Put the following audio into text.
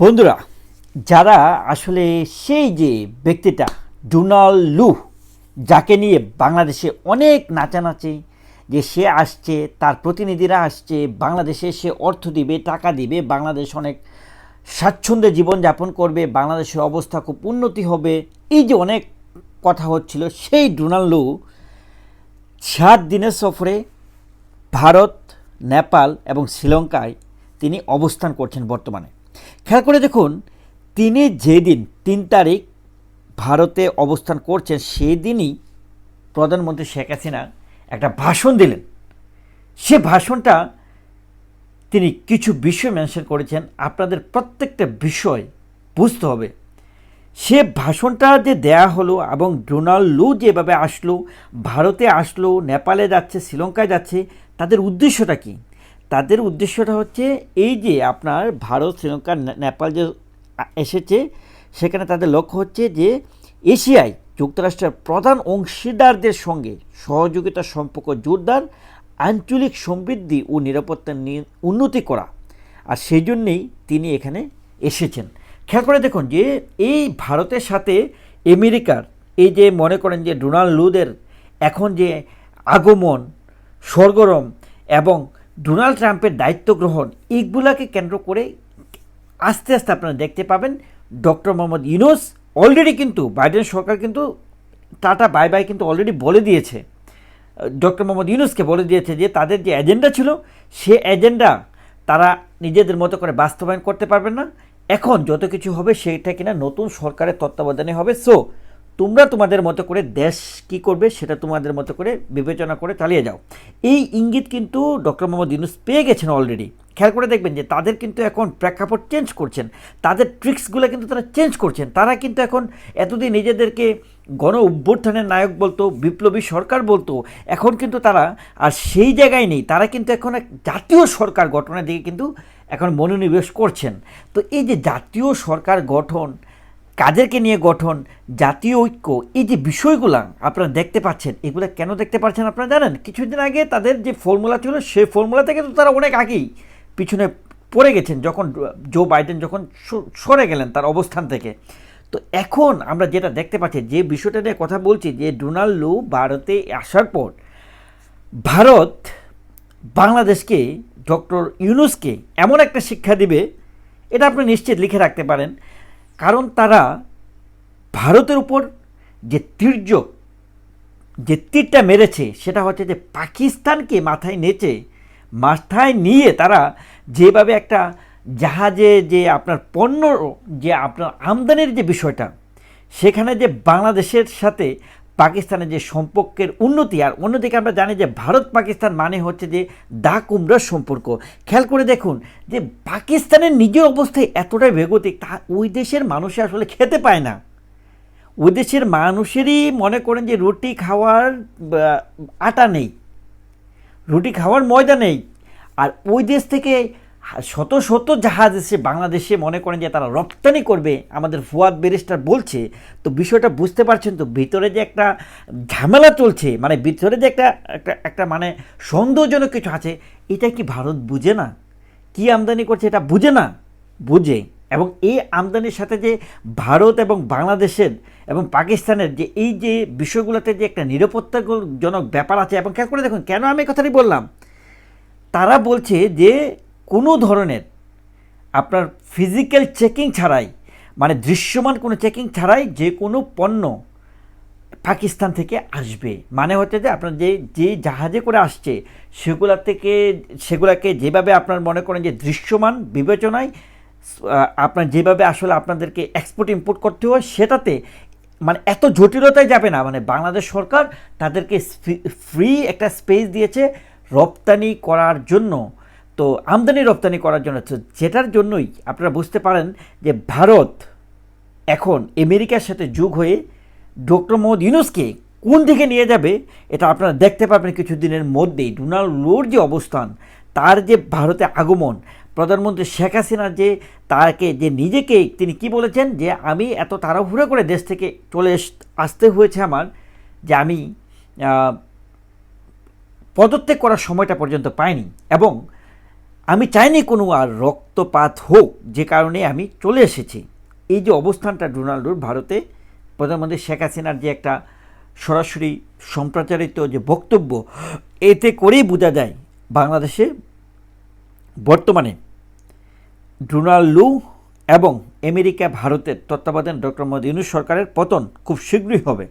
বন্ধুরা, যারা আসলে সেই যে ব্যক্তিটা, ডোনাল্ড লু, যাকে নিয়ে বাংলাদেশে অনেক নাচানাচি, যে সে আসছে, তার প্রতিনিধিরা আসছে, বাংলাদেশে সে অর্থ দিবে, টাকা দিবে, বাংলাদেশ অনেক স্বাচ্ছন্দ্যে জীবনযাপন করবে, বাংলাদেশের অবস্থা খুব উন্নতি হবে, এই যে অনেক কথা হচ্ছিল, সেই ডোনাল্ড লু সাত দিনের সফরে ভারত, নেপাল এবং শ্রীলঙ্কায় তিনি অবস্থান করছেন বর্তমানে। খেয়াল করে দেখুন, তিনি যেদিন তিন তারিখ ভারতে অবস্থান করছেন, সেদিনই প্রধানমন্ত্রী শেখ হাসিনা একটা ভাষণ দিলেন। সে ভাষণটা তিনি কিছু বিষয় মেনশন করেছেন, আপনাদের প্রত্যেকটা বিষয় বুঝতে হবে। সে ভাষণটা যে দেয়া হলো এবং ডোনাল্ড লু যেভাবে আসলো, ভারতে আসলো, নেপালে যাচ্ছে, শ্রীলঙ্কায় যাচ্ছে, তাদের উদ্দেশ্যটা কি? তাদের উদ্দেশ্যটা হচ্ছে এই যে আপনার ভারত, শ্রীলঙ্কা নেপাল যে এসেছে, সেখানে তাদের লক্ষ্য হচ্ছে যে এশিয়ায় যুক্তরাষ্ট্রের প্রধান অংশীদারদের সঙ্গে সহযোগিতার সম্পর্ক জোরদার, আঞ্চলিক সমৃদ্ধি ও নিরাপত্তা উন্নতি করা। আর সেই জন্যেই তিনি এখানে এসেছেন। খেয়াল করে দেখুন যে এই ভারতের সাথে আমেরিকার এই যে মনে করেন যে ডোনাল্ড লুদের এখন যে আগমন সরগরম এবং ডোনাল্ড ট্রাম্পের দায়িত্ব গ্রহণ এইগুলাকে কেন্দ্র করে আস্তে আস্তে আপনারা দেখতে পাবেন। ডক্টর মোহাম্মদ ইউনুস অলরেডি কিন্তু, বাইডেন সরকার কিন্তু টাটা বাই বাই কিন্তু অলরেডি বলে দিয়েছে। ডক্টর মোহাম্মদ ইউনুসকে বলে দিয়েছে যে তাদের যে এজেন্ডা ছিল, সে এজেন্ডা তারা নিজেদের মতো করে বাস্তবায়ন করতে পারবেন না। এখন যত কিছু হবে সেটা কিনা নতুন সরকারের তত্ত্বাবধানে হবে। সো তোমরা তোমাদের মতো করে দেশ কি করবে সেটা তোমাদের মতো করে বিবেচনা করে চালিয়ে যাও। এই ইঙ্গিত কিন্তু ডক্টর মোহাম্মদ ইউনুস পেয়ে গেছেন অলরেডি খেয়াল করে দেখবেন যে তাদের কিন্তু এখন প্রেক্ষাপট চেঞ্জ করছেন। তাদের ট্রিক্সগুলো কিন্তু তারা চেঞ্জ করছেন। তারা কিন্তু এখন এতদিন নিজেদেরকে গণ অভ্যুত্থানের নায়ক বলতো, বিপ্লবী সরকার বলতো, এখন কিন্তু তারা আর সেই জায়গায় নেই। তারা কিন্তু এখন এক জাতীয় সরকার গঠনের দিকে কিন্তু এখন মনোনিবেশ করছেন। তো এই যে জাতীয় সরকার গঠন কাদেরকে নিয়ে গঠন, জাতীয় ঐক্য, এই যে বিষয়গুলা আপনারা দেখতে পাচ্ছেন, এগুলো কেন দেখতে পাচ্ছেন আপনারা জানেন? কিছুদিন আগে তাদের যে ফর্মুলা ছিল, সেই ফর্মুলা থেকে তো তারা অনেক আগেই পিছনে পড়ে গেছেন, যখন জো বাইডেন যখন সরে গেলেন তার অবস্থান থেকে। তো এখন আমরা যেটা দেখতে পাচ্ছি, যে বিষয়টা নিয়ে কথা বলছি, যে ডোনাল্ড লু ভারতে আসার পর ভারত বাংলাদেশকে, ডক্টর ইউনুসকে এমন একটা শিক্ষা দিবে, এটা আপনি নিশ্চিত লিখে রাখতে পারেন। কারণ তারা ভারতের উপর যে তীর্যক যে তীরটা মেরেছে, সেটা হচ্ছে যে পাকিস্তানকে মাথায় নেচে, মাথায় নিয়ে তারা যেভাবে একটা জাহাজে যে আপনার পণ্য, যে আপনার আমদানির যে বিষয়টা, সেখানে যে বাংলাদেশের সাথে পাকিস্তানের যে সম্পর্কের উন্নতি, আর অন্যদিকে আমরা জানি যে ভারত পাকিস্তান মানে হচ্ছে যে দা কুমড়ার সম্পর্ক। খেয়াল করে দেখুন যে পাকিস্তানের নিজের অবস্থায় এতটাই বেগতিক, তা ওই দেশের মানুষ আসলে খেতে পায় না। ওই দেশের মানুষেরই মনে করেন যে রুটি খাওয়ার আটা নেই। রুটি খাওয়ার ময়দা নেই। আর ওই দেশ থেকে শত শত জাহাজ এসে বাংলাদেশে মনে করেন যে তারা রপ্তানি করবে, আমাদের ফুয়াদ ব্যারিস্টার বলছে, তো বিষয়টা বুঝতে পারছেন তো ভিতরে যে একটা ঝামেলা চলছে মানে ভিতরে যে একটা একটা একটা মানে সন্দেহজনক কিছু আছে, এটা কি ভারত বুঝে না? কি আমদানি করছে এটা বুঝে না? বুঝে। এবং এই আমদানির সাথে যে ভারত এবং বাংলাদেশের এবং পাকিস্তানের যে এই যে বিষয়গুলোতে যে একটা নিরাপত্তাজনক ব্যাপার আছে, এবং খেয়াল করে দেখুন, কেন আমি কথাটি বললাম? তারা বলছে যে কোনো ধরনের আপনার ফিজিক্যাল চেকিং ছাড়াই মানে দৃশ্যমান কোনো চেকিং ছাড়াই যে কোনো পণ্য পাকিস্তান থেকে আসবে। মানে হচ্ছে যে আপনার যে যে জাহাজে করে আসছে, সেগুলা থেকে, সেগুলাকে যেভাবে আপনার মনে করেন যে দৃশ্যমান, বিবেচনায় আপনার যেভাবে আসলে আপনাদেরকে এক্সপোর্ট ইম্পোর্ট করতে হয়, সেটাতে মানে এত জটিলতায় যাবে না। মানে বাংলাদেশ সরকার তাদেরকে ফ্রি একটা স্পেস দিয়েছে রপ্তানি করার জন্য। তো আমদানি রপ্তানি করার জন্য যেটার জন্যই আপনারা বুঝতে পারেন যে ভারত এখন আমেরিকার সাথে যোগ হয়ে ডক্টর মোহাম্মদ ইউনুসকে কোন দিকে নিয়ে যাবে, এটা আপনারা দেখতে পাবেন কিছুদিনের মধ্যেই। ডোনাল্ড লোর যে অবস্থান, তার যে ভারতে আগমন, প্রধানমন্ত্রী শেখ হাসিনা যে, তাকে যে নিজেকে তিনি কি বলেছেন যে, আমি এত তাড়াহুড়ো করে দেশ থেকে চলে আসতে হয়েছে আমার যে আমি পদত্যাগ করার সময়টা পর্যন্ত পাইনি। এবং আমি চাইনি কোনো আর রক্তপাত হোক, যে কারণে আমি চলে এসেছি। এই যে অবস্থানটা ডোনাল্ডোর ভারতে, প্রধানমন্ত্রী শেখ হাসিনার যে একটা সরাসরি সম্প্রচারিত যে বক্তব্য, এতে করেই বোঝা যায় বাংলাদেশে বর্তমানে ডোনাল্ড এবং আমেরিকা, ভারতের তত্ত্বাবধান ডক্টর মোদী ইউনুস সরকারের পতন খুব শীঘ্রই হবে।